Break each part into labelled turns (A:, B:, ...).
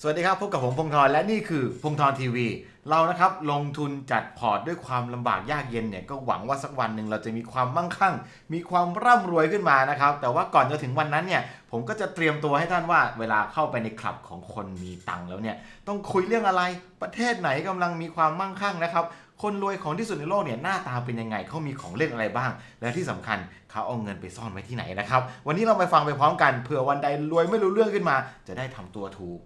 A: สวัสดีครับพบกับผมพงธรและนี่คือพงธรทีวี เรานะครับลงทุนจัดพอร์ตด้วยความลำบากยากเย็นเนี่ยก็หวังว่าสักวันหนึ่งเราจะมีความมั่งคั่ง มีความร่ำรวยขึ้นมานะครับ แต่ว่าก่อนจะถึงวันนั้นเนี่ยผมก็จะเตรียมตัวให้ท่านว่า เวลาเข้าไปในคลับของคนมีตังค์แล้วเนี่ยต้องคุยเรื่องอะไรประเทศไหนกำลังมีความมั่งคั่งนะครับคนรวยของที่สุดในโลกเนี่ยหน้าตาเป็นยังไงเขามีของเล่นอะไรบ้าง และที่สำคัญเขาเอาเงินไปซ่อนไว้ที่ไหนนะครับวันนี้เราไปฟังไปพร้อมกันเผื่อวันใดรวยไม่รู้เรื่องขึ้นมา จะได้ทำตัวถูก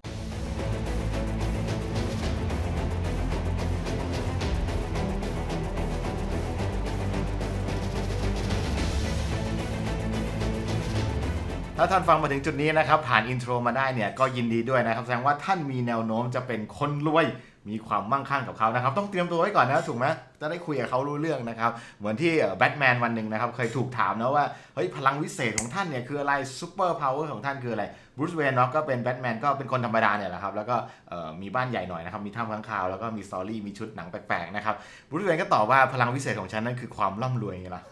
A: ถ้าท่านฟังมาถึงจุดนี้นะครับ ผ่านอินโทรมาได้เนี่ยก็ยินดีด้วยนะครับแสดงว่าท่านมีแนวโน้มจะเป็นคนรวย มีความมั่งคั่งกับเขานะครับ ต้องเตรียมตัวไว้ก่อนนะถูกไหม จะได้คุยกับเขารู้เรื่องนะครับ เหมือนที่แบทแมนวันหนึ่งนะครับเคยถูกถามนะว่าเฮ้ยพลังวิเศษของท่านเนี่ยคืออะไรซูเปอร์พาวเวอร์ของท่านคืออะไรบรูซเวนเนาะก็เป็นแบทแมนก็เป็นคนธรรมดาเนี่ยแหละครับแล้วก็มีบ้านใหญ่หน่อยนะครับมีถ้ำค้างคาวแล้วก็มีสตอรี่มีชุดหนังแปลกๆนะครับบรูซเวนก็ตอบว่าพลังวิเศษของฉันนั่นคือความร่ำรวยไงล่ะ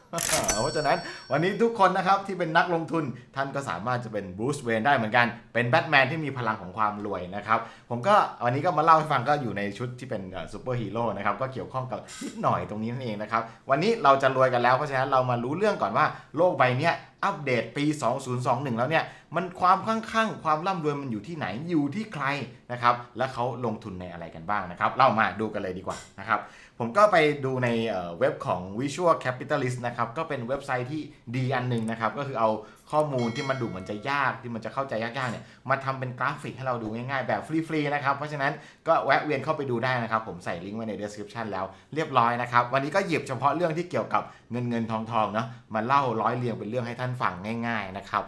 A: เพราะฉะนั้นวันนี้ทุกคนนะครับที่เป็นนักลงทุนท่านก็สามารถจะเป็นบรูซเวนได้เหมือนกัน เป็นแบทแมนที่มีพลังของความรวยนะครับผมก็วันนี้ก็มาเล่าให้ฟังก็อยู่ในชุดที่เป็นซูเปอร์ฮีโร่นะครับก็เกี่ยวข้องกับนิดหน่อยตรงนี้นั่นเองนะครับ วันนี้เราจะรวยกันแล้วเพราะฉะนั้นเรามารู้เรื่องก่อนว่าโลกใบนี้อัปเดตปี 2021 แล้วเนี่ย มันความข้างข้างความร่ำรวยมันอยู่ที่ไหนอยู่ที่ใครนะครับ และเขาลงทุนในอะไรกันบ้างนะครับ เรามาดูกันเลยดีกว่านะครับ ผมก็ไปดูในเอ่อเว็บของ Visual Capitalist นะครับ ก็เป็นเว็บไซต์ที่ดีอันหนึ่งนะครับ ก็คือเอา ข้อมูลที่มันดูเหมือนจะยากที่มันจะเข้าใจยากๆเนี่ยมาทำเป็นกราฟิกให้เราดูง่ายๆ แบบฟรีๆนะครับ เพราะฉะนั้นก็แวะเวียนเข้าไปดูได้นะครับ ผมใส่ลิงก์ไว้ใน description แล้วเรียบร้อยนะครับ วันนี้ก็หยิบเฉพาะเรื่องที่เกี่ยวกับเงินเงินทองทองเนาะมาเล่าร้อยเรียงเป็นเรื่องให้ท่านฟังง่ายๆนะครับ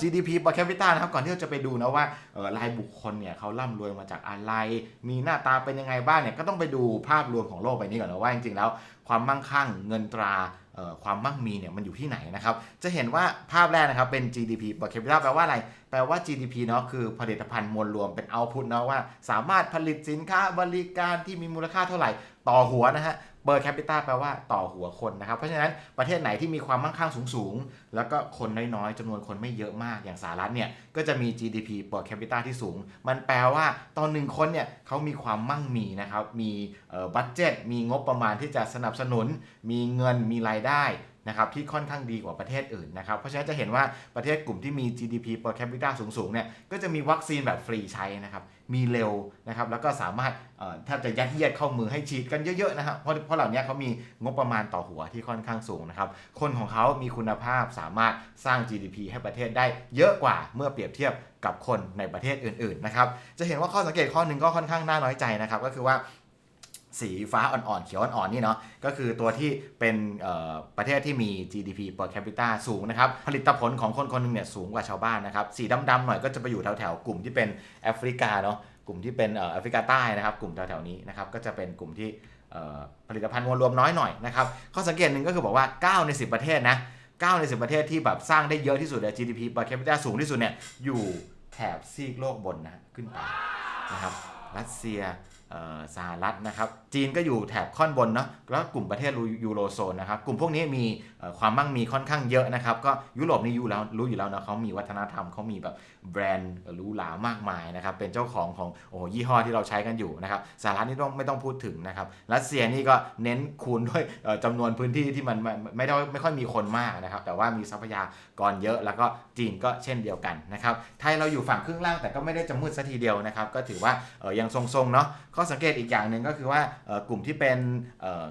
A: GDP per capita นะครับก่อนที่เราจะไปดูนะว่ารายบุคคลเนี่ยเขาร่ำรวยมาจากอะไร มีหน้าตาเป็นยังไงบ้างเนี่ยก็ต้องไปดูภาพรวมของโลกใบนี้ก่อนนะว่าจริงๆแล้วความมั่งคั่งเงินตรา ความมั่งมีเนี่ยมันอยู่ที่ไหนนะครับ จะเห็นว่าภาพแรกนะครับเป็น GDP per capita แปลว่าอะไร แปลว่า GDP เนาะคือผลิตภัณฑ์มวลรวมเป็น output เนาะว่า สามารถผลิตสินค้าบริการที่มีมูลค่าเท่าไหร่ต่อหัวนะฮะ เบอร์แคปิตาแปลว่าต่อหัวคนนะครับ เพราะฉะนั้นประเทศไหนที่มีความมั่งคั่งสูงๆ แล้วก็คนน้อยๆจำนวนคนไม่เยอะมากอย่างสหรัฐเนี่ย ก็จะมี GDP per capita ที่สูง มันแปลว่าตอนหนึ่งคนเนี่ยเขามีความมั่งมีนะครับ มีเอ่อบัตเจ็ต มีงบประมาณที่จะสนับสนุน มีเงิน มีรายได้ นะครับที่ค่อนข้างดีกว่าประเทศอื่นนะครับ เพราะฉะนั้นจะเห็นว่าประเทศกลุ่มที่มี GDP per capita สูงๆเนี่ยก็จะมีวัคซีนแบบฟรีใช้นะครับ มีเร็วนะครับ แล้วก็สามารถแทบจะยัดเยียดเข้ามือให้ฉีดกันเยอะๆนะครับเพราะเพราะเหล่านี้เขามีงบประมาณต่อหัวที่ค่อนข้างสูงนะครับ คนของเขามีคุณภาพสามารถสร้าง GDP ให้ประเทศได้เยอะกว่าเมื่อเปรียบเทียบกับคนในประเทศอื่นๆนะครับ จะเห็นว่าข้อสังเกตข้อหนึ่งก็ค่อนข้างน่าน้อยใจนะครับ ก็คือว่า สีฟ้าอ่อนๆ เขียวอ่อนๆ นี่เนาะก็คือตัวที่เป็นประเทศที่มี GDP per capita สูงนะครับ ผลิตผลของคนคนหนึงเนี่ยสูงกว่าชาวบ้านนะครับ สีดำๆหน่อยก็จะไปอยู่แถวๆ กลุ่มที่เป็นแอฟริกาเนาะกลุ่มที่เป็นแอฟริกาใต้นะครับ กลุ่มแถวๆนี้นะครับก็จะเป็นกลุ่มที่ผลิตภัณฑ์มวลรวมน้อยหน่อยนะครับข้อสังเกตหนึ่งก็คือบอกว่า 9 ใน 10 ประเทศนะ9ใน 10 ประเทศที่แบบสร้างได้เยอะที่สุดเลย GDP per capita สูงที่สุดเนี่ยอยู่แถบซีกโลกบนนะขึ้นไปนะครับรัสเซียสหรัฐนะครับ จีนก็อยู่แถบค่อนบนเนาะแล้วกลุ่มประเทศยูโรโซนนะครับกลุ่มพวกนี้มีความมั่งมีค่อนข้างเยอะนะครับ ก็ยุโรปนี่อยู่แล้วรู้อยู่แล้วนะเขามีวัฒนธรรมเขามีแบบแบรนด์หรูหรามากมายนะครับเป็นเจ้าของของโอ้โหยี่ห้อที่เราใช้กันอยู่นะครับสหรัฐนี่ต้องไม่ต้องพูดถึงนะครับรัสเซียนี่ก็เน้นคูณด้วยเอ่อจำนวนพื้นที่ที่มันไม่ได้ไม่ค่อยมีคนมากนะครับแต่ว่ามีทรัพยากรเยอะแล้วก็จีนก็เช่นเดียวกันนะครับไทยเราอยู่ฝั่งครึ่งล่างแต่ก็ไม่ได้จะมืดซะทีเดียวนะครับก็ถือว่ายังทรงๆเนาะข้อสังเกตอีกอย่างหนึ่งก็คือว่า กลุ่มที่เป็น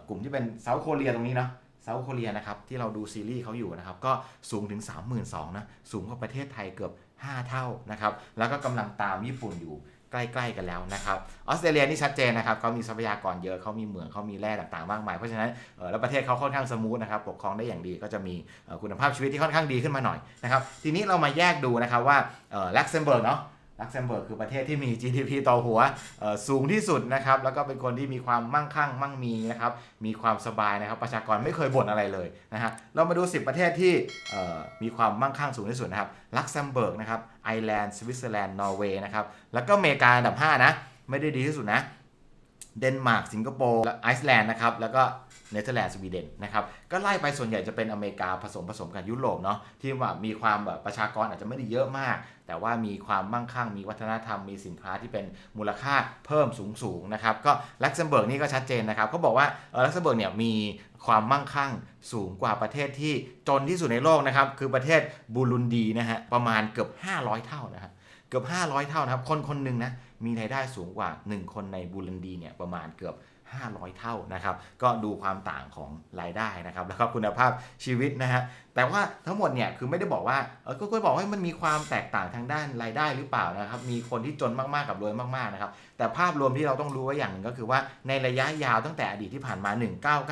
A: กลุ่มที่เป็นเซาท์โคเรียตรงนี้เนาะเซาท์โคเรียนะครับที่เราดูซีรีส์เขาอยู่นะครับก็สูงถึง 32,000นะสูงกว่าประเทศไทยเกือบ 5 เท่านะครับแล้วก็กำลังตามญี่ปุ่นอยู่ใกล้ๆกันแล้วนะครับออสเตรเลียนี่ชัดเจนนะครับเขามีทรัพยากรเยอะเขามีเหมืองเขามีแร่ต่างๆมากมาย เพราะฉะนั้นแล้วประเทศเขาค่อนข้างสมูทนะครับปกครองได้อย่างดีก็จะมีคุณภาพชีวิตที่ค่อนข้างดีขึ้นมาหน่อยนะครับทีนี้เรามาแยกดูนะครับว่าลักเซมเบิร์กเนาะ ลักเซมเบิร์กคือประเทศที่มี GDP ต่อหัวสูงที่สุดนะครับ แล้วก็เป็นคนที่มีความมั่งคั่ง มั่งมีนะครับ มีความสบายนะครับ ประชากรไม่เคยบ่นอะไรเลยนะฮะ เรามาดู 10 ประเทศที่มีความมั่งคั่งสูงที่สุดนะครับ ลักเซมเบิร์กนะครับ ไอร์แลนด์ สวิตเซอร์แลนด์ นอร์เวย์นะครับ แล้วก็อเมริกาอันดับ 5 นะ ไม่ได้ดีที่สุดนะ เดนมาร์ก สิงคโปร์ และไอซ์แลนด์นะครับ แล้วก็ เนเธอร์แลนด์สวีเดนนะครับก็ไล่ไปส่วนใหญ่จะเป็นอเมริกาผสมผสมกับยุโรปเนาะที่ว่ามีความแบบประชากรอาจจะไม่ได้เยอะมาก แต่ว่ามีความมั่งคั่งมีวัฒนธรรมมีสินค้าที่เป็นมูลค่าเพิ่มสูงสูงๆนะครับก็ลักเซมเบิร์กนี่ก็ชัดเจนนะครับเขาบอกว่าลักเซมเบิร์กเนี่ยมีความมั่งคั่งสูงกว่าประเทศที่จนที่สุดในโลกนะครับคือประเทศบูรุนดีนะฮะประมาณเกือบ 500 เท่านะฮะเกือบ 500 เท่านะครับคนคนหนึ่งนะมีรายได้สูงกว่า 1 คนในบูรันดีเนี่ยประมาณเกือบ 500 เท่านะครับ ก็ดูความต่างของรายได้นะครับ แล้วก็คุณภาพชีวิตนะฮะ แต่ว่าทั้งหมดเนี่ยคือไม่ได้บอกว่า เออก็บอกว่ามันมีความแตกต่างทางด้านรายได้หรือเปล่านะครับ มีคนที่จนมากๆกับรวยมากๆนะครับ แต่ภาพรวมที่เราต้องรู้ไว้อย่างหนึ่งก็คือว่าในระยะยาวตั้งแต่อดีตที่ผ่านมา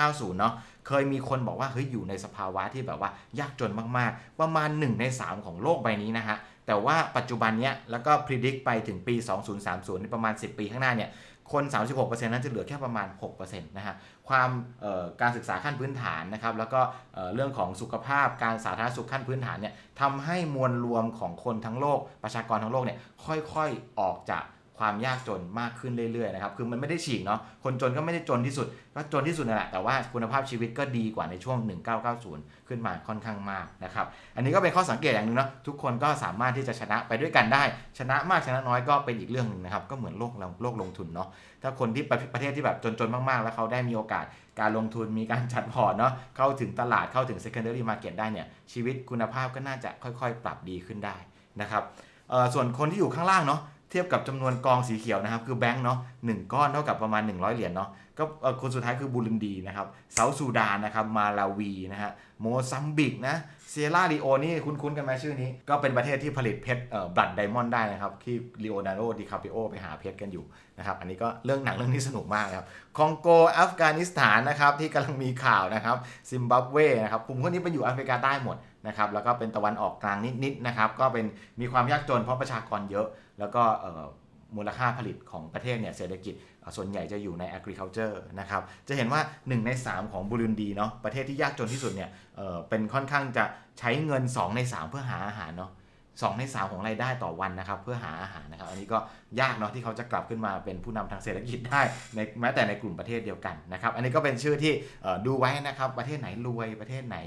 A: 1990 เนาะเคยมีคนบอกว่าเฮ้ยอยู่ในสภาวะที่แบบว่ายากจนมากๆ ประมาณ 1 ใน 3 ของโลกใบนี้นะฮะ แต่ว่าปัจจุบันเนี้ยแล้วก็พิจิตรไปถึงปี 2030นี่ประมาณ 10 ปีข้างหน้าเนี่ย คน 36%นั้นจะเหลือแค่ประมาณ 6%นะฮะ ความการศึกษาขั้นพื้นฐานนะครับ แล้วก็เรื่องของสุขภาพ การสาธารณสุขขั้นพื้นฐานเนี่ยทำให้มวลรวมของคนทั้งโลก ประชากรทั้งโลกเนี่ยค่อยๆออกจาก ความยากจนมากขึ้นเรื่อยๆนะครับ คือมันไม่ได้ฉีกเนาะ คนจนก็ไม่ได้จนที่สุด ก็จนที่สุดนั่นแหละ แต่ว่าคุณภาพชีวิตก็ดีกว่าในช่วง 1990 ขึ้นมาค่อนข้างมากนะครับ อันนี้ก็เป็นข้อสังเกตอย่างหนึ่งเนาะ ทุกคนก็สามารถที่จะชนะไปด้วยกันได้ ชนะมากชนะน้อยก็เป็นอีกเรื่องหนึ่งนะครับ ก็เหมือนโลกเราโลกลงทุนเนาะ ถ้าคนที่ประประเทศที่แบบจนๆมากๆ แล้วเขาได้มีโอกาสการลงทุนมีการจัดพอร์ตเนาะ เข้าถึงตลาดเข้าถึง secondary market ได้เนี่ย ชีวิตคุณภาพก็น่าจะค่อยๆ ปรับดีขึ้นได้นะครับส่วนคนที่อยู่ข้างล่างเนาะ เทียบกับจำนวนกองสีเขียวนะครับ คือแบงค์เนาะหนึ่งก้อนเท่ากับประมาณ 100 เหรียญเนาะก็คนสุดท้ายคือบูรุนดีนะครับเซาท์ซูดานนะครับมาลาวีนะฮะโมซัมบิกนะเซราลีโอนี่คุ้นๆกันไหมชื่อนี้ ก็เป็นประเทศที่ผลิตเพชรเอ่อบลัดไดมอนด์ได้นะครับ ที่ลีโอนาร์โดดิคาปิโอไปหาเพชรกันอยู่นะครับอันนี้ก็เรื่องหนังเรื่องนี้สนุกมากนะครับคองโกอัฟกานิสถานนะครับที่กำลังมีข่าวนะครับซิมบับเวนะครับกลุ่มพวกนี้ไปอยู่แอฟริกาใต้หมดนะครับแล้วก็เป็นตะวันออกกลางนิดๆนะครับก็เป็นมีความยากจนเพราะประชากรเยอะ แล้วก็มูลค่าผลิตของประเทศเนี่ยเศรษฐกิจส่วนใหญ่จะอยู่ใน agriculture นะครับ จะเห็นว่า 1 ใน 3 ของบุรุนดีเนาะประเทศที่ยากจนที่สุดเนี่ยเเป็นค่อนข้างจะใช้เงิน 2 ใน 3 เพื่อหาอาหารเนาะสองในสามของรายได้ต่อวันนะครับเพื่อหาอาหารนะครับอันนี้ก็ยากเนาะที่เขาจะกลับขึ้นมาเป็นผู้นำทางเศรษฐกิจได้ในแม้แต่ในกลุ่มประเทศเดียวกันนะครับอันนี้ก็เป็นชื่อที่ดูไว้นะครับประเทศไหนรวยประเทศไหน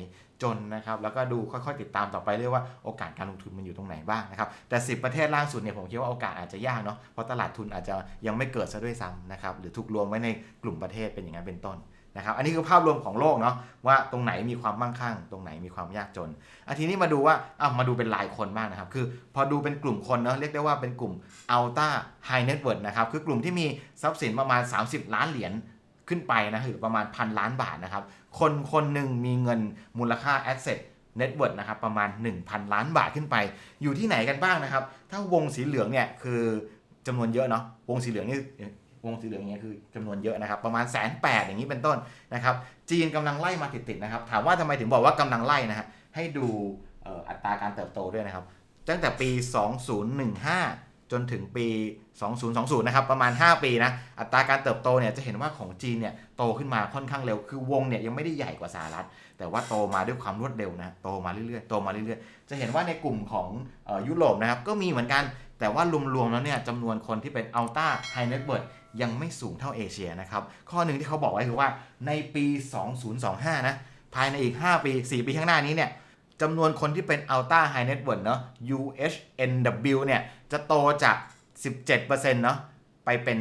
A: จนนะครับ แล้วก็ดูค่อยๆติดตามต่อไปเรื่อยว่าโอกาสการลงทุนมันอยู่ตรงไหนบ้างนะครับ แต่ 10 ประเทศล่าสุดเนี่ยผมคิดว่าโอกาสอาจจะยากเนาะ เพราะตลาดทุนอาจจะยังไม่เกิดซะด้วยซ้ำนะครับ หรือถูกรวมไว้ในกลุ่มประเทศเป็นอย่างนั้นเป็นต้นนะครับ อันนี้คือภาพรวมของโลกเนาะว่าตรงไหนมีความมั่งคั่ง ตรงไหนมีความยากจนอาทีนี้มาดูว่าอ้าวมาดูเป็นรายคนบ้างนะครับ คือพอดูเป็นกลุ่มคนเนาะเรียกได้ว่าเป็นกลุ่ม Ultra High Net Worth นะครับ คือกลุ่มที่มีทรัพย์สินประมาณ 30 ล้านเหรียญ ขึ้นไปนะคือประมาณพันล้านบาทนะครับ คนคนหนึ่งมีเงินมูลค่า Asset Net Worth นะครับประมาณ 1,000 ล้านบาทขึ้นไป อยู่ที่ไหนกันบ้างนะครับ ถ้าวงสีเหลืองเนี่ยคือจำนวนเยอะเนาะวงสีเหลืองนี่วงสีเหลืองเนี่ยคือจำนวนเยอะนะครับ ประมาณแสนแปดอย่างนี้เป็นต้นนะครับ จีนกำลังไล่มาติดๆนะครับ ถามว่าทำไมถึงบอกว่ากำลังไล่นะฮะให้ดูอัตราการเติบโตด้วยนะครับ ตั้งแต่ปี 2015 จนถึงปี 2020 นะครับ ประมาณ 5 ปีนะ อัตราการเติบโตเนี่ยจะเห็นว่าของจีนเนี่ยโตขึ้นมาค่อนข้างเร็ว คือวงเนี่ยยังไม่ได้ใหญ่กว่าสหรัฐ แต่ว่าโตมาด้วยความรวดเร็วนะ โตมาเรื่อยๆ โตมาเรื่อยๆ จะเห็นว่าในกลุ่มของออยุโรปนะครับ ก็มีเหมือนกัน แต่ว่ารวมๆแล้วเนี่ยจำนวนคนที่เป็นอัลต้าไฮเน็ตเวิร์ดยังไม่สูงเท่าเอเชียนะครับ ข้อหนึ่งที่เขาบอกไว้คือว่าในปี 2025 นะ ภายในอีก 5 ปี 4 ปีข้างหน้านี้เนี่ย จำนวนคนที่เป็น Ultra High Net Worth เนาะ UHNW เนี่ย จะโตจาก 17%เนาะไปเป็น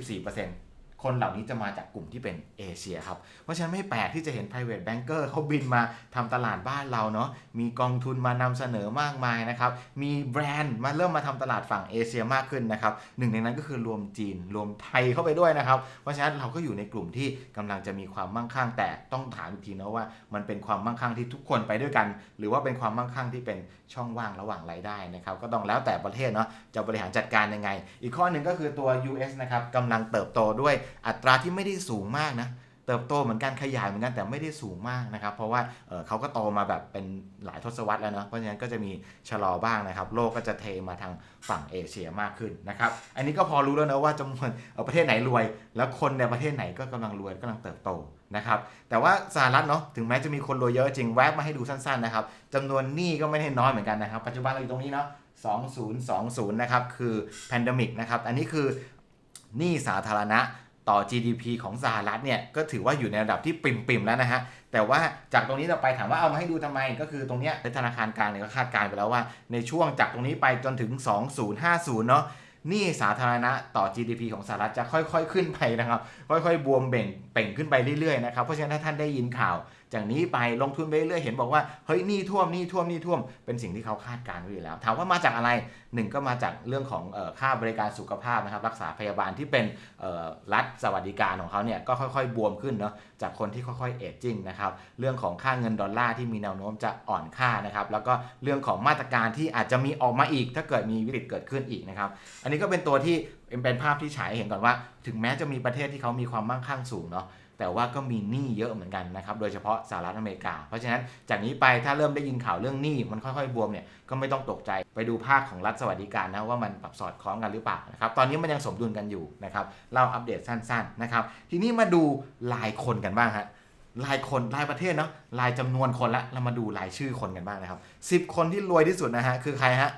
A: 24% คนเหล่านี้จะมาจากกลุ่มที่เป็นเอเชียครับ เพราะฉะนั้นไม่แปลกที่จะเห็น private banker เขาบินมาทำตลาดบ้านเราเนาะ มีกองทุนมานำเสนอมากมายนะครับ มีแบรนด์มาเริ่มมาทำตลาดฝั่งเอเชียมากขึ้นนะครับ หนึ่งในนั้นก็คือรวมจีน รวมไทยเข้าไปด้วยนะครับ เพราะฉะนั้นเราก็อยู่ในกลุ่มที่กำลังจะมีความมั่งคั่ง แต่ต้องถามอีกทีนะว่า มันเป็นความมั่งคั่งที่ทุกคนไปด้วยกัน หรือว่าเป็นความมั่งคั่งที่เป็นช่องว่างระหว่างรายได้นะครับ ก็ต้องแล้วแต่ประเทศเนาะจะบริหารจัดการยังไง อีกข้อหนึ่งก็คือตัว US นะครับกำลังเติบโตด้วยอัตราที่ไม่ได้สูงมากนะเติบโตเหมือนกันขยายเหมือนกันแต่ไม่ได้สูงมากนะครับ เพราะว่าเเขาก็โตมาแบบเป็นหลายทศวรรษแล้วเนาะเพราะฉะนั้นก็จะมีชะลอบ้างนะครับ โลกก็จะเทมาทางฝั่งเอเชียมากขึ้นนะครับ อันนี้ก็พอรู้แล้วนะว่าจำนวนประเทศไหนรวย แล้วคนในประเทศไหนก็กำลังรวยกำลังเติบโตนะครับ แต่ว่าสหรัฐเนาะถึงแม้จะมีคนรวยเยอะจริงแวบมาให้ดูสั้นๆนะครับจำนวนหนี้ก็ไม่ได้น้อยเหมือนกันนะครับ ปัจจุบันเราอยู่ตรงนี้เนาะ2020นะครับคือแพนดมิกนะครับอันนี้คือหนี้สาธารณะ ต่อ GDP ของสหรัฐเนี่ยก็ถือว่าอยู่ในระดับที่ปริ่มๆแล้วนะฮะ แต่ว่าจากตรงนี้เราไปถามว่าเอามาให้ดูทำไม ก็คือตรงเนี้ยธนาคารกลางเนี่ยก็คาดการณ์ไปแล้วว่า ในช่วงจากตรงนี้ไปจนถึง 2050 เนาะหนี่สาธารณะต่อ GDP ของสหรัฐจะค่อยๆ ขึ้นไปนะครับ ค่อยๆ บวมเบ่งเป่งขึ้นไปเรื่อยๆนะครับ เพราะฉะนั้นถ้าท่านได้ยินข่าว จากนี้ไปลงทุนไปเรื่อยเห็นบอกว่าเฮ้ยนี่ท่วมนี่ท่วมนี่ท่วมเป็นสิ่งที่เขาคาดการณ์ไว้อยู่แล้ว ถามว่ามาจากอะไรหนึ่งก็มาจากเรื่องของออค่าบริการสุขภาพนะครับรักษาพยาบาลที่เป็นรัฐสวัสดิการของเขาเนี่ยก็ค่อยๆ บวมขึ้นเนาะจากคนที่ค่อยๆเอจจิ้งนะครับเรื่องของค่าเงินดอลลาร์ที่มีแนวโน้มจะอ่อนค่านะครับแล้วก็เรื่องของมาตรการที่อาจจะมีออกมาอีก ถ้าเกิดมีวิกฤตเกิดขึ้นอีกนะครับอันนี้ก็เป็นตัวที่เป็นภาพที่ฉายเห็นก่อนว่า ถึงแม้จะมีประเทศที่เขามีความมั่งคั่งสูงเนาะ แต่ว่าก็มีหนี้เยอะเหมือนกันนะครับ โดยเฉพาะสหรัฐอเมริกา เพราะฉะนั้นจากนี้ไปถ้าเริ่มได้ยินข่าวเรื่องหนี้มันค่อยๆบวมเนี่ยก็ไม่ต้องตกใจไปดูภาคของรัฐสวัสดิการนะว่ามันปรับสอดคล้องกันหรือเปล่านะครับตอนนี้มันยังสมดุลกันอยู่นะครับเราอัปเดตสั้นๆนะครับทีนี้มาดูรายคนกันบ้างฮะรายคนรายประเทศเนาะรายจำนวนคนละเรามาดูรายชื่อคนกันบ้างนะครับ 10 คนที่รวยที่สุดนะฮะคือใครฮะ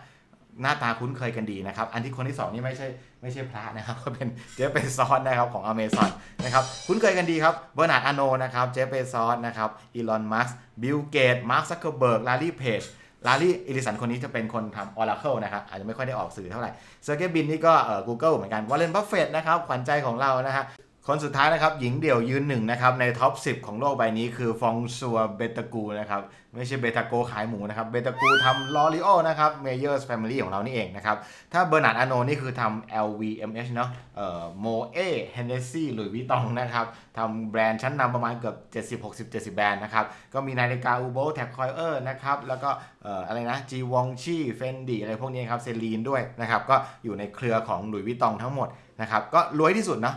A: หน้าตาคุ้นเคยกันดีนะครับ อันที่คนที่สองนี่ไม่ใช่ไม่ใช่พระนะครับก็เป็นเจฟเปซอสนะครับของอเมซอนนะครับคุ้นเคยกันดีครับเบอร์นาร์ดอาโนนะครับเจฟเปซอสนะครับอีลอนมัสบิลเกตมาร์คซักเคอร์เบิร์กลารีเพจลารีอิลิสันคนนี้จะเป็นคนทำ Oracle นะครับ อาจจะไม่ค่อยได้ออกสื่อเท่าไหร่เซอร์เกบินนี่ก็เอ่อ Google เหมือนกันวอลเลนบัฟเฟตนะครับขวัญใจของเรานะฮะ คนสุดท้ายนะครับ หญิงเดี่ยวยืนหนึ่งนะครับ ในท็อป 10 ของโลกใบนี้คือฟองซัวเบตากูนะครับ ไม่ใช่เบตาโกขายหมูนะครับ เบตากูทำลอริโอนะครับเมเยอร์สแฟมิลี่ของเรานี่เองนะครับ ถ้าเบอร์นาร์ดอโนนี่คือทำ LVMH เนาะเอ่อโมเอเฮนเนซี่หลุยวิตองนะครับทำแบรนด์ชั้นนำประมาณเกือบ 70 60 70 แบรนด์นะครับ ก็มีนาฬิกาอูโบแท็กคอยเออร์นะครับ แล้วก็เอ่ออะไรนะจีวองชีเฟนดีอะไรพวกนี้ครับเซรีนด้วยนะครับก็อยู่ในเครือของหลุยวิตองทั้งหมดนะครับก็รวยที่สุดเนาะ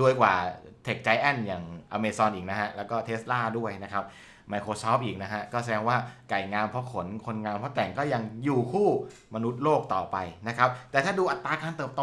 A: รวยกว่าเทคไจแอนอย่าง Amazon อีกนะฮะ แล้วก็ Tesla ด้วยนะครับ Microsoft อีกนะฮะ ก็แสดงว่าไก่งามเพราะขน คนงามเพราะแต่งก็ยังอยู่คู่มนุษย์โลกต่อไปนะครับ แต่ถ้าดูอัตราการเติบโต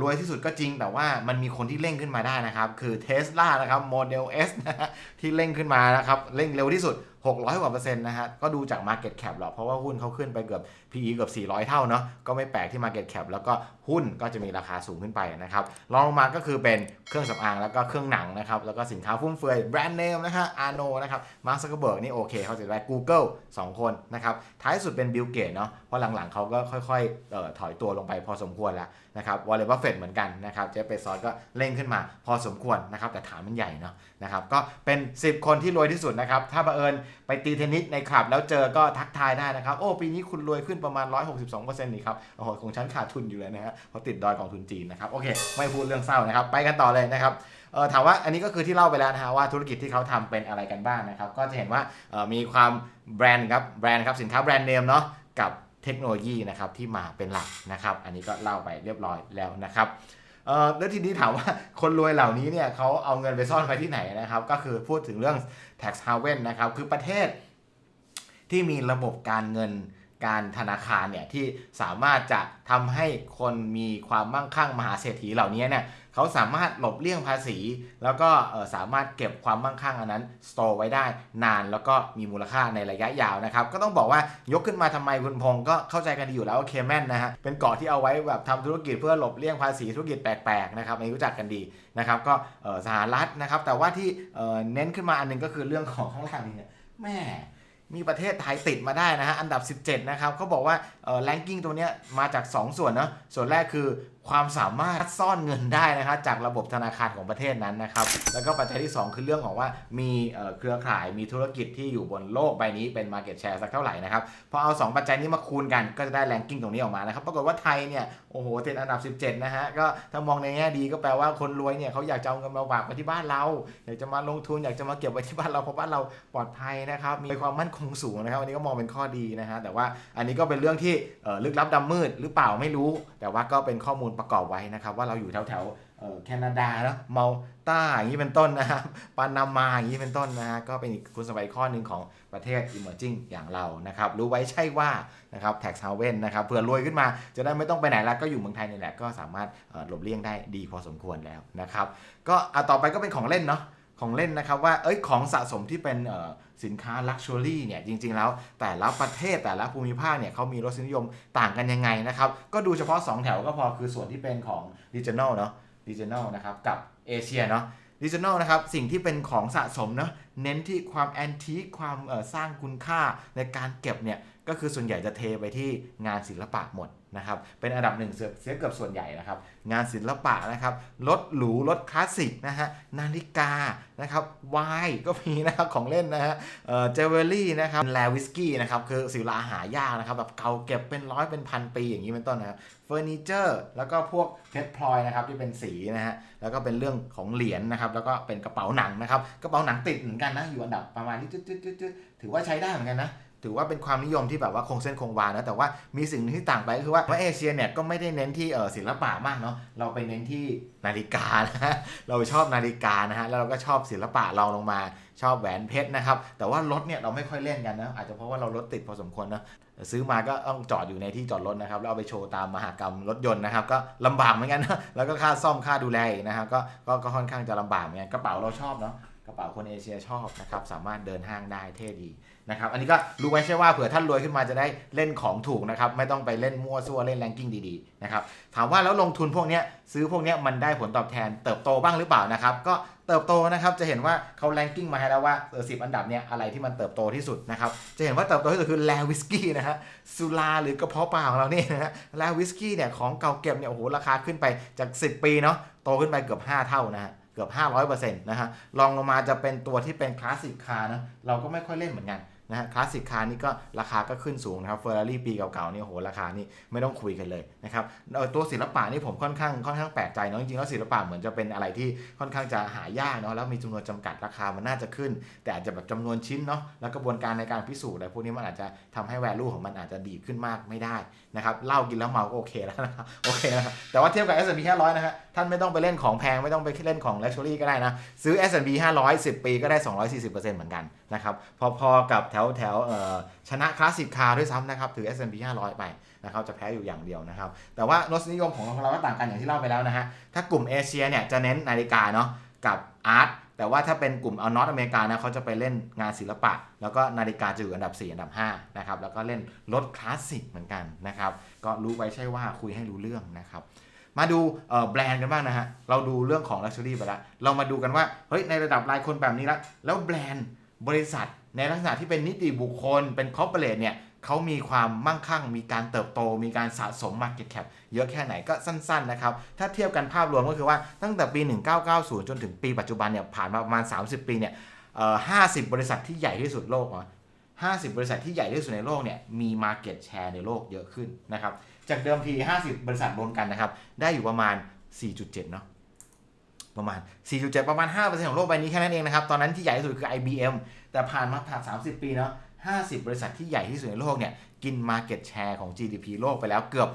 A: รวยที่สุดก็จริง แต่ว่ามันมีคนที่เร่งขึ้นมาได้นะครับ คือ Tesla นะครับ Model S นะฮะที่เร่งขึ้นมานะครับ เร่งเร็วที่สุด600กว่าเปอร์เซ็นต์นะฮะ ก็ดูจาก Market Cap หรอก เพราะว่าหุ้นเขาขึ้นไปเกือบ PE เกือบ 400 เท่าเนาะ ก็ไม่แปลกที่ Market Cap แล้วก็หุ้นก็จะมีราคาสูงขึ้นไปนะครับ รองลงมาก็คือเป็นเครื่องสำอางแล้วก็เครื่องหนังนะครับ แล้วก็สินค้าฟุ่มเฟือยแบรนด์เนมนะฮะอาโนนะครับ มาร์คซักเกอร์เบิร์กนี่โอเคเขาจะได้ Google 2 คนนะครับ ท้ายสุดเป็นบิลเกตเนาะ เพราะหลังๆเขาก็ค่อยๆเอ่อถอยตัวลงไปพอสมควรแล้วนะครับวอลเลย์บัฟเฟตเหมือนกันนะครับ เจฟเปซอสก็เร่งขึ้นมาพอสมควรนะครับ แต่ฐานมันใหญ่เนาะนะครับ ก็เป็น 10 คนที่รวยที่สุดนะครับ ถ้าบังเอิญไปตีเทนนิสในคลับแล้วเจอก็ทักทายได้นะครับ โอ้ ปีนี้คุณรวยขึ้นประมาณ 162%นี่ครับ โอ้โหของฉันขาดทุนอยู่เลยนะฮะเพราะติดดอยกองทุนจีนนะครับ โอเค ไม่พูดเรื่องเศร้านะครับ ไปกันต่อเลยนะครับเออถามว่าอันนี้ก็คือที่เล่าไปแล้วนะฮะว่าธุรกิจที่เขาทำเป็นอะไรกันบ้างนะครับ ก็จะเห็นว่าเออมีความแบรนด์ครับแบรนด์ครับสินค้าแบรนด์เนมเนาะกับเทคโนโลยีนะครับที่มาเป็นหลักนะครับ อันนี้ก็เล่าไปเรียบร้อยแล้วนะครับ เออแล้วทีนี้ถามว่าคนรวยเหล่านี้เนี่ยเขาเอาเงินไปซ่อนไว้ที่ไหนนะครับ ก็คือพูดถึงเรื่อง tax haven นะครับ คือประเทศที่มีระบบการเงินการธนาคารเนี่ยที่สามารถจะทำให้คนมีความมั่งคั่งมหาเศรษฐีเหล่านี้เนี่ย เขาสามารถหลบเลี่ยงภาษี แล้วก็สามารถเก็บความมั่งคั่งอันนั้นสโตร์ไว้ได้นานแล้วก็มีมูลค่าในระยะยาวนะครับ ก็ต้องบอกว่ายกขึ้นมาทำไมคุณพงศ์ก็เข้าใจกันดีอยู่แล้วเคแมนนะฮะเป็นเกาะที่เอาไว้แบบทำธุรกิจเพื่อหลบเลี่ยงภาษีธุรกิจแปลกๆนะครับอันนี้รู้จักกันดีนะครับก็สหรัฐนะครับ แต่ว่าที่เน้นขึ้นมาอันหนึงก็คือเรื่องของข้างล่างนี่เนี่ยแม่มีประเทศไทยติดมาได้นะฮะ อันดับ 17 นะครับเขาบอกว่าเออ ranking ตัวเนี้ยมาจาก 2 ส่วนเนาะส่วนแรกคือ ความสามารถซ่อนเงินได้นะครับจากระบบธนาคารของประเทศนั้นนะครับ แล้วก็ปัจจัยที่ 2 คือเรื่องของว่ามีเครือข่ายมีธุรกิจที่อยู่บนโลกใบนี้เป็น market share สักเท่าไหร่นะครับพอเอา 2 ปัจจัยนี้มาคูณกันก็จะได้ ranking ตรงนี้ออกมานะครับปรากฏว่าไทยเนี่ยโอ้โหติดอันดับ 17 นะฮะก็ถ้ามองในแง่ดีก็แปลว่าคนรวยเนี่ยเขาอยากจะเอาเงินมาฝากไว้ที่บ้านเราอยากจะมาลงทุนอยากจะมาเก็บไว้ที่บ้านเราเพราะบ้านเราปลอดภัยนะครับมีความมั่นคงสูงนะครับอันนี้ก็มองเป็นข้อดีนะฮะแต่ว่าอันนี้ก็เป็นเรื่องที่ลึกลับดำมืดหรือเปล่าไม่รู้ แต่ว่าก็เป็นข้อมูลประกอบไว้นะครับ ว่าเราอยู่แถวแถวแคนาดาแล้วเมาต้าอย่างนี้เป็นต้นนะครับปานามาอย่างนี้เป็นต้นนะฮะก็เป็นอีกคุณสมบัติข้อหนึ่งของประเทศ emerging อย่างเรานะครับรู้ไว้ใช่ว่านะครับ tax haven นะครับเผื่อรวยขึ้นมาจะได้ไม่ต้องไปไหนแล้วก็อยู่เมืองไทยนี่แหละก็สามารถหลบเลี่ยงได้ดีพอสมควรแล้วนะครับก็เอาต่อไปก็เป็นของเล่นเนาะ ของเล่นนะครับว่าเอ้ยของสะสมที่เป็นสินค้าลักชัวรี่เนี่ยจริง ๆ แล้ว แต่ละประเทศแต่ละภูมิภาคเนี่ยเขามีรสนิยมต่างกันยังไงนะครับก็ดูเฉพาะ 2 แถวก็พอคือส่วนที่เป็นของดิจิ n a l เนาะดิจิ n a l นะครับกับเอเชียเนาะดิจิ n a l นะครับสิ่งที่เป็นของสะสมเนาะ เน้นที่ความแอนทีคความสร้างคุณค่าในการเก็บเนี่ยก็คือส่วนใหญ่จะเทไปที่งานศิลปะหมดนะครับเป็นอันดับหนึ่งเสียเกือบส่วนใหญ่นะครับงานศิลปะนะครับรถหรูรถคลาสสิกนะฮะนาฬิกานะครับไวน์ก็มีนะครับของเล่นนะฮะเอ่อเจเวลรี่นะครับแลวิสกี้นะครับคือศิลาหายากนะครับแบบเก่าเก็บเป็นร้อยเป็นพันปีอย่างนี้เป็นต้นนะครับเฟอร์นิเจอร์แล้วก็พวกเพชรพลอยนะครับที่เป็นสีนะฮะแล้วก็เป็นเรื่องของเหรียญนะครับแล้วก็เป็นกระเป๋าหนังนะครับกระเป๋าหนังติดเหมือนกันนะ อยู่อันดับประมาณนี้จืดๆๆถือว่าใช้ได้เหมือนกันนะ ถือว่าเป็นความนิยมที่แบบว่าคงเส้นคงวานะ แต่ว่ามีสิ่งนึงที่ต่างไปก็คือว่าว่าเอเชียเนี่ยก็ไม่ได้เน้นที่ศิลปะมากเนาะ เราไปเน้นที่นาฬิกานะฮะเราชอบนาฬิกานะฮะ แล้วเราก็ชอบศิลปะรองลงมาชอบแหวนเพชรนะครับ แต่ว่ารถเนี่ยเราไม่ค่อยเล่นกันนะ อาจจะเพราะว่าเรารถติดพอสมควรนะซื้อมาก็ต้องจอดอยู่ในที่จอดรถนะครับ แล้วเอาไปโชว์ตามมหากรรมรถยนต์นะครับ ก็ลำบากเหมือนกันนะ แล้วก็ค่าซ่อมค่าดูแลนะครับ ก็ก็ค่อนข้างจะลำบากเหมือนกัน กระเป๋าเราชอบเนาะ กระเป๋าคนเอเชียชอบนะครับสามารถเดินห้างได้เท่ดีนะครับอันนี้ก็รู้ไว้ใช่ว่าเผื่อท่านรวยขึ้นมาจะได้เล่นของถูกนะครับไม่ต้องไปเล่นมั่วซั่วเล่นแรงกิ้งดีๆนะครับถามว่าแล้วลงทุนพวกนี้ซื้อพวกนี้มันได้ผลตอบแทนเติบโตบ้างหรือเปล่านะครับก็เติบโตนะครับจะเห็นว่าเขาแรงกิ้งมาให้แล้วว่าเออสิอันดับเนี้ยอะไรที่มันเติบโตที่สุดนะครับจะเห็นว่าเติบโตที่สุดคือแลวิสกี้นะฮะสุราหรือกระเพาะปลาของเราเนี่นะฮะแลวิสกี้เนี่ยของเก่าเก็บเนี่ยโอ้โหราคาขึ้นไปจาก 10 ปีเนาะโตขึ้นไปเกือบ 5 เท่านะฮะ กือบ 500%นะฮะลองลงมาจะเป็นตัวที่เป็นคลาสสิกคาร์นะเราก็ไม่ค่อยเล่นเหมือนกันนะฮะคลาสสิกคาร์นี่ก็ราคาก็ขึ้นสูงนะครับเฟอร์รารี่ปีเก่าๆนี่โหราคานี่ไม่ต้องคุยกันเลยนะครับตัวศิลปะนี่ผมค่อนข้างค่อนข้างแปลกใจเนาะจริงๆแล้วศิลปะเหมือนจะเป็นอะไรที่ค่อนข้างจะหายากเนาะแล้วมีจำนวนจำกัดราคามันน่าจะขึ้น แต่อาจจะแบบจำนวนชิ้นเนาะแล้วกระบวนการในการพิสูจน์อะไรพวกนี้มันอาจจะทำให้แวลูของมันอาจจะดีขึ้นมากไม่ได้นะครับเหล้ากินแล้วเมาก็โอเคแล้วนะครับโอเคนะครับแต่ว่าเทียบกับ S&P 500 นะฮะท่านไม่ต้องไปเล่นของแพงไม่ต้องไปเล่นของ luxury ก็ได้นะ ซื้อ S&P 500 10 ปีก็ได้ 240%เหมือนกันนะครับพอๆกับแถวแถวๆเอ่อชนะคลาสสิกคาร์ด้วยซ้ำนะครับถือ S&P 500 ไปนะครับจะแพ้อยู่อย่างเดียวนะครับแต่ว่ารสนิยมของเราก็ต่างกันอย่างที่เล่าไปแล้วนะฮะถ้ากลุ่มเอเชียเนี่ยจะเน้นนาฬิกาเนาะกับอาร์ต แต่ว่าถ้าเป็นกลุ่มเอานอตอเมริกานะเขาจะไปเล่นงานศิลปะ แล้วก็นาฬิกาจะอยู่อันดับ 4 อันดับ5นะครับแล้วก็เล่นรถคลาสสิกเหมือนกันนะครับก็รู้ไว้ใช่ว่าคุยให้รู้เรื่องนะครับมาดูแบรนด์กันบ้างนะฮะเราดูเรื่องของ Luxury ไปแล้วเรามาดูกันว่าเฮ้ยในระดับรายคนแบบนี้แล้วแล้วแบรนด์บริษัทในลักษณะที่เป็นนิติบุคคลเป็นคอร์เปอเรทเนี่ย เขามีความมั่งคั่ง มีการเติบโต มีการสะสม Market Cap เยอะแค่ไหนก็สั้นๆนะครับ ถ้าเทียบกันภาพรวมก็คือว่าตั้งแต่ปี 1990 จนถึงปีปัจจุบันเนี่ยผ่านมาประมาณ 30 ปีเนี่ยเอ่อ50บริษัทที่ใหญ่ที่สุดโลกอะ50บริษัทที่ใหญ่ที่สุดในโลกเนี่ยมี Market Share ในโลกเยอะขึ้นนะครับ จากเดิมที 50 บริษัทรวมกันนะครับ ได้อยู่ประมาณ 4.7 เนาะประมาณ 4.7 ประมาณ 5%ของโลกใบนี้แค่นั้นเองนะครับ ตอนนั้นที่ใหญ่ที่สุดคือ IBM แต่ผ่านมาผ่าน30 ปีเนาะ 50 บริษัทที่ใหญ่ที่สุดในโลกเนี่ยกิน Market Share ของ GDP โลกไปแล้วเกือบ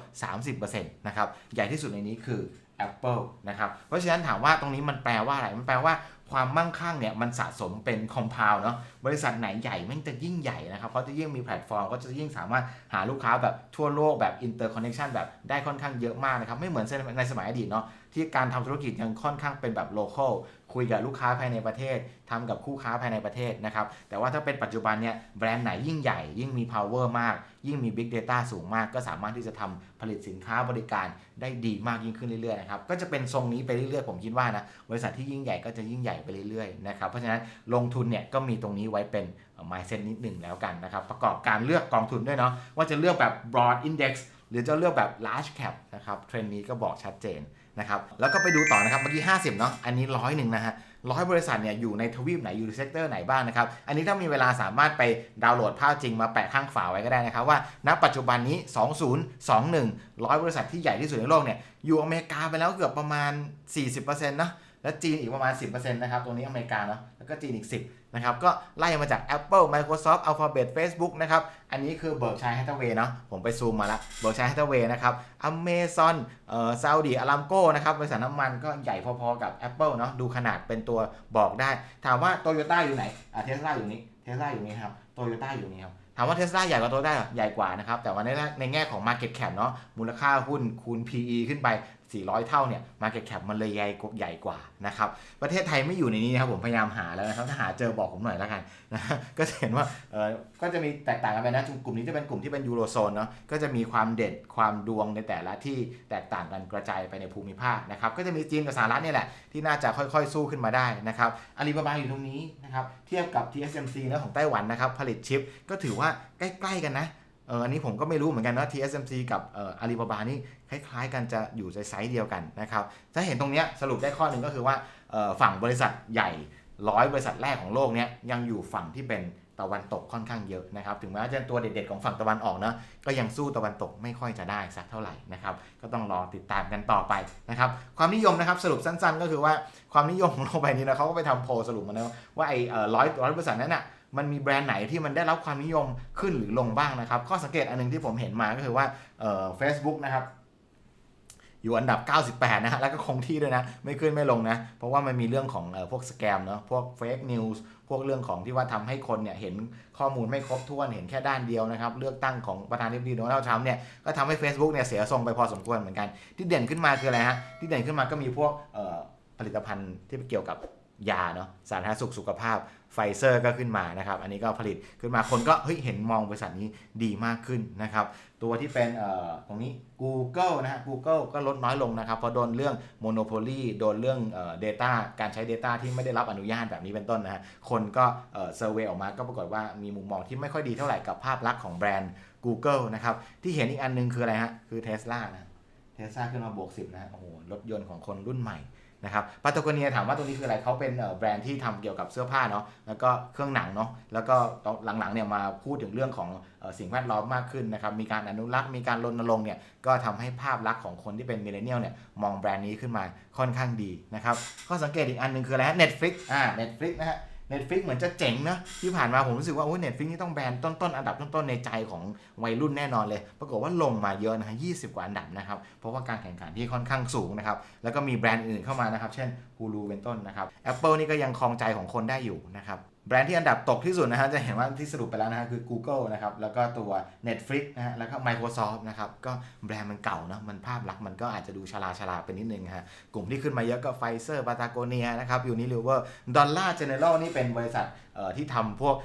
A: 30%นะครับใหญ่ที่สุดในนี้คือ Apple นะครับเพราะฉะนั้นถามว่าตรงนี้มันแปลว่าอะไร มันแปลว่าความมั่งคั่งเนี่ยมันสะสมเป็น compound เนาะ บริษัทไหนใหญ่แมันจะยิ่งใหญ่นะครับเขาจะยิ่งมีแพลตฟอร์มก็จะยิ่งสามารถหาลูกค้าแบบทั่วโลกแบบ interconnection แบบได้ค่อนข้างเยอะมากนะครับไม่เหมือนในสมัยอดีตเนาะที่การทำธุรกิจยังค่อนข้างเป็นแบบ local คุยกับลูกค้าภายในประเทศทำกับคู่ค้าภายในประเทศนะครับแต่ว่าถ้าเป็นปัจจุบันเนี่ยแบรนด์ไหนยิ่งใหญ่ ยิ่งมี power มาก ยิ่งมี big data สูงมาก ก็สามารถที่จะทำผลิตสินค้าบริการได้ดีมากยิ่งขึ้นเรื่อยๆนะครับก็จะเป็นทรงนี้ไปเรื่อยๆผมคิดว่านะบริษัทที่ยิ่งใหญ่ก็จะยิ่งใหญ่ไปเรื่อยๆนะครับเพราะฉะนั้นลงทุนเนี่ยก็มีตรงนี้ไว้เป็น mindset นิดหนึ่งแล้วกันนะครับประกอบการเลือกกองทุนด้วยเนาะว่าจะเลือกแบบ broad index หรือจะเลือกแบบ large cap นะครับเทรนด์นี้ก็บอกชัดเจนนะครับแล้วก็ไปดูต่อนะครับเมื่อกี้ 50เนาะอันนี้ร้อยหนึ่งนะฮะร้อยบริษัทเนี่ยอยู่ในทวีปไหนอยู่ในเซกเตอร์ไหนบ้างนะครับ อันนี้ถ้ามีเวลาสามารถไปดาวน์โหลดภาพจริงมาแปะข้างฝาไว้ก็ได้นะครับ ว่าณปัจจุบันนี้ 2021ร้อยบริษัทที่ใหญ่ที่สุดในโลกเนี่ยอยู่อเมริกาไปแล้วเกือบประมาณ 40%นะและจีนอีกประมาณ 10%นะครับตรงนี้อเมริกาเนาะแล้วก็จีนอีก 10 นะครับก็ไล่มาจาก Apple Microsoft Alphabet Facebook นะครับอันนี้คือเบิร์กชัยฮัตเวย์เนาะผมไปซูมมาแล้วเบิร์กชัยฮัตเวย์นะครับ Amazon เอ่อซาอุดีอารามโกนะครับบริษัทน้ำมันก็ใหญ่พอๆกับ Apple เนาะดูขนาดเป็นตัวบอกได้ ถามว่าโตโยต้าอยู่ไหนอะเทสลาอยู่นี้เทสลาอยู่นี้ครับโตโยต้าอยู่นี้ครับถามว่าเทสลาใหญ่กว่าโตโยต้าใหญ่กว่านะครับ แต่ว่าในในแง่ของ Market Cap เนาะมูลค่าหุ้นคูณ PE ขึ้นไป 400 เท่าเนี่ย Market Cap มันเลยใหญ่ใหญ่กว่านะครับ ประเทศไทยไม่อยู่ในนี้นะครับผมพยายามหาแล้วนะครับ ถ้าหาเจอบอกผมหน่อยแล้วกันนะก็จะเห็นว่าเออก็จะมีแตกต่างกันไปนะกลุ่มนี้จะเป็นกลุ่มที่เป็นยูโรโซนเนาะก็จะมีความเด่นความดวงในแต่ละที่แตกต่างกันกระจายไปในภูมิภาคนะครับก็จะมีจีนกับสหรัฐเนี่ยแหละที่น่าจะค่อยๆ สู้ขึ้นมาได้นะครับอาลีบาบาอยู่ตรงนี้นะครับเทียบกับ TSMC นะของไต้หวันนะครับผลิตชิปก็ถือว่าใกล้ๆกันนะ เอออันนี้ผมก็ไม่รู้เหมือนกันว่า TSMC กับเอ่ออาลีบาบานี่คล้ายๆ กันจะอยู่ในไซส์เดียวกันนะครับถ้าเห็นตรงเนี้ยสรุปได้ข้อหนึ่งก็คือว่าเอ่อฝั่งบริษัทใหญ่ร้อยบริษัทแรกของโลกเนี้ยยังอยู่ฝั่งที่เป็นตะวันตกค่อนข้างเยอะนะครับถึงแม้ว่าจะตัวเด็ดๆของฝั่งตะวันออกนะก็ยังสู้ตะวันตกไม่ค่อยจะได้สักเท่าไหร่นะครับก็ต้องรอติดตามกันต่อไปนะครับความนิยมนะครับสรุปสั้นๆ ก็คือว่าความนิยมของโลกใบนี้นะเขาก็ไปทำโพลสรุปมาแล้วว่าไอ้ร้อยร้อยบริษัทนั้นน่ะ มันมีแบรนด์ไหนที่มันได้รับความนิยมขึ้นหรือลงบ้างนะครับ ข้อสังเกตอันหนึงที่ผมเห็นมาก็คือว่าเอ่อ Facebook นะครับอยู่อันดับ 98 นะฮะ แล้วก็คงที่ด้วยนะ ไม่ขึ้นไม่ลงนะ เพราะว่ามันมีเรื่องของออพวกสแกมเนาะ พวกเฟกนิวส์ พวกเรื่องของที่ว่าทำให้คนเนี่ยเห็นข้อมูลไม่ครบถ้วน เห็นแค่ด้านเดียวนะครับ เลือกตั้งของประธานาธิบดีโดนัลด์ทรัมป์เนี่ย ก็ทำให้ Facebook เนี่ยเสียทรงไปพอสมควรเหมือนกัน ที่เด่นขึ้นมาคืออะไรฮะ ที่เด่นขึ้นมาก็มีพวกผลิตภัณฑ์ที่เกี่ยวกับ ยาเนาะสาธารณสุขสุขภาพไฟเซอร์ก็ขึ้นมานะครับ อันนี้ก็ผลิตขึ้นมาคนก็เฮ้ยเห็นมองบริษัทนี้ดีมากขึ้นนะครับ ตัวที่เป็นเอ่อตรงนี้ Google นะฮะ Google ก็ลดน้อยลงนะครับ เพราะโดนเรื่อง Monopoly โดนเรื่องเอ่อ Data การใช้ Data ที่ไม่ได้รับอนุญาตแบบนี้เป็นต้นนะฮะ คนก็เอ่อ survey ออกมาก็ปรากฏว่ามีมุมมองที่ไม่ค่อยดีเท่าไหร่กับภาพลักษณ์ของแบรนด์ Google นะครับ ที่เห็นอีกอันหนึงคืออะไรฮะ คือ Tesla นะ Tesla ขึ้นมาบวก10นะฮะโอ้โหรถยนต์ของคนรุ่นใหม่ นะครับปาโตโกเนียถามว่าตรงนี้คืออะไรเขาเป็นแบรนด์ที่ทำเกี่ยวกับเสื้อผ้าเนาะแล้วก็เครื่องหนังเนาะแล้วก็หลังๆเนี่ยมาพูดถึงเรื่องของสิ่งแวดล้อมมากขึ้นนะครับมีการอนุรักษ์มีการรณรงค์เนี่ยก็ทำให้ภาพลักษณ์ของคนที่เป็นมิเลเนียลเนี่ยมองแบรนด์นี้ขึ้นมาค่อนข้างดีนะครับข้อสังเกตอีกอันหนึงคืออะไรฮะ Netflix อ่า Netflix นะฮะ Netflix เหมือนจะเจ๋งนะ ที่ผ่านมาผมรู้สึกว่าโอ้ย Netflix นี่ต้องแบรนด์ต้นๆ อันดับต้นๆ ในใจของวัยรุ่นแน่นอนเลย ปรากฏว่าลงมาเยอะนะฮะยีกว่าอันดับนะครับ เพราะว่าการแข่งขันที่ค่อนข้างสูงนะครับ แล้วก็มีแบรนด์อื่นเข้ามานะครับ เช่น Hulu เป็นต้นนะครับ Apple นี่ก็ยังครองใจของคนได้อยู่นะครับ แบรนด์ที่อันดับตกที่สุดนะฮะจะเห็นว่าที่สรุปไปแล้วนะฮะคือ Google นะครับแล้วก็ตัว Netflix นะฮะแล้วก็ Microsoft นะครับก็แบรนด์มันเก่าเนาะมันภาพลักษณ์มันก็อาจจะดูชราชราไปนิดนึงฮะกลุ่มที่ขึ้นมาเยอะก็ไฟเซอร์บาตาโกเนียนะครับอยู่นี่หรือว่าดอลลาร์เจเนอเรลนี่เป็นบริษัท ที่ทำพวก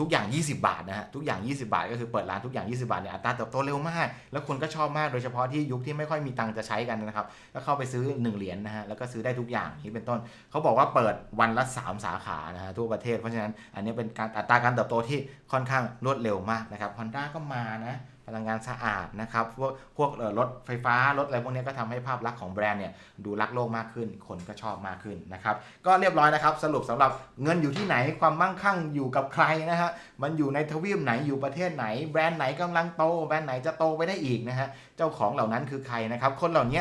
A: ทุกอย่าง 20 บาทนะฮะทุกอย่าง 20 บาท ก็คือเปิดร้านทุกอย่าง 20 บาทเนี่ยอัตราเติบโตเร็วมาก แล้วคนก็ชอบมากโดยเฉพาะที่ยุคที่ไม่ค่อยมีตังค์จะใช้กันนะครับก็เข้าไปซื้อ 1 เหรียญนะฮะแล้วก็ซื้อได้ทุกอย่างนี้เป็นต้นเขาบอกว่าเปิดวันละ 3 สาขานะฮะทั่วประเทศเพราะฉะนั้นอันนี้เป็นการอัตราการเติบโตที่ค่อนข้างรวดเร็วมากนะครับคอนด้าก็มานะ พลังงานสะอาดนะครับ พวกพวกรถไฟฟ้ารถอะไรพวกนี้ก็ทำให้ภาพลักษณ์ของแบรนด์เนี่ยดูรักโลกมากขึ้น คนก็ชอบมากขึ้นนะครับ ก็เรียบร้อยนะครับ สรุปสำหรับเงินอยู่ที่ไหนความมั่งคั่งอยู่กับใครนะฮะ มันอยู่ในทวีปไหนอยู่ประเทศไหน แบรนด์ไหนกำลังโต แบรนด์ไหนจะโตไปได้อีกนะฮะ เจ้าของเหล่านั้นคือใครนะครับ คนเหล่านี้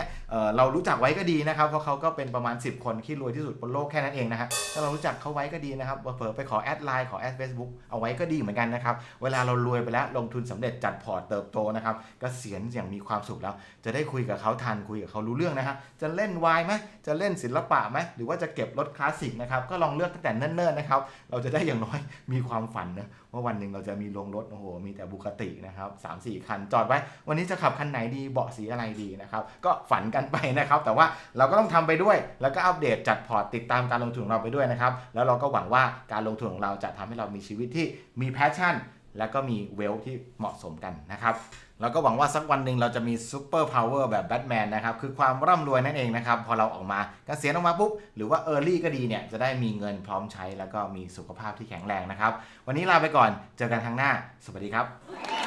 A: เรารู้จักไว้ก็ดีนะครับ เพราะเขาก็เป็นประมาณ 10 คนที่รวยที่สุดบนโลกแค่นั้นเองนะฮะ ถ้าเรารู้จักเขาไว้ก็ดีนะครับเผลอไปขอแอดไลน์ขอแอดเฟซบุ๊กเอาไว้ก็ดีเหมือนกันนะครับ เวลาเรารวยไปแล้วลงทุนสำเร็จจัดพอร์ตเติบโตนะครับกเกษียณอย่างมีความสุขแล้ว จะได้คุยกับเขาทันคุยกับเขารู้เรื่องนะฮะจะเล่นวายไหมจะเล่นศิลปะไหมหรือว่าจะเก็บรถคลาสสิกนะครับก็ลองเลือกตั้งแต่เนิ่นๆนะครับเราจะได้อย่างน้อยมีความฝันนะว่าวันหนึ่งเราจะมีโรงรถโอ้โหมีแต่บุคตินะครับสามสี่คันจอดไว้ วันนี้จะขับคันไหนดีเบาะสีอะไรดีนะครับก็ฝันกันไปนะครับ แต่ว่าเราก็ต้องทำไปด้วย แล้วก็อัปเดตจัดพอร์ตติดตามการลงทุนของเราไปด้วยนะครับแล้วเราก็หวังว่าการลงทุนของเราจะทำให้เรามีชีวิตที่มีแพชชั่น และก็มีเวลที่เหมาะสมกันนะครับเราก็หวังว่าสักวันหนึ่งเราจะมีซูเปอร์พาวเวอร์แบบแบทแมนนะครับ คือความร่ำรวยนั่นเองนะครับ พอเราออกมาเกษียณออกมาปุ๊บ หรือว่าเออร์ลี่ก็ดีเนี่ย จะได้มีเงินพร้อมใช้แล้วก็มีสุขภาพที่แข็งแรงนะครับ วันนี้ลาไปก่อนเจอกันครั้งหน้า สวัสดีครับ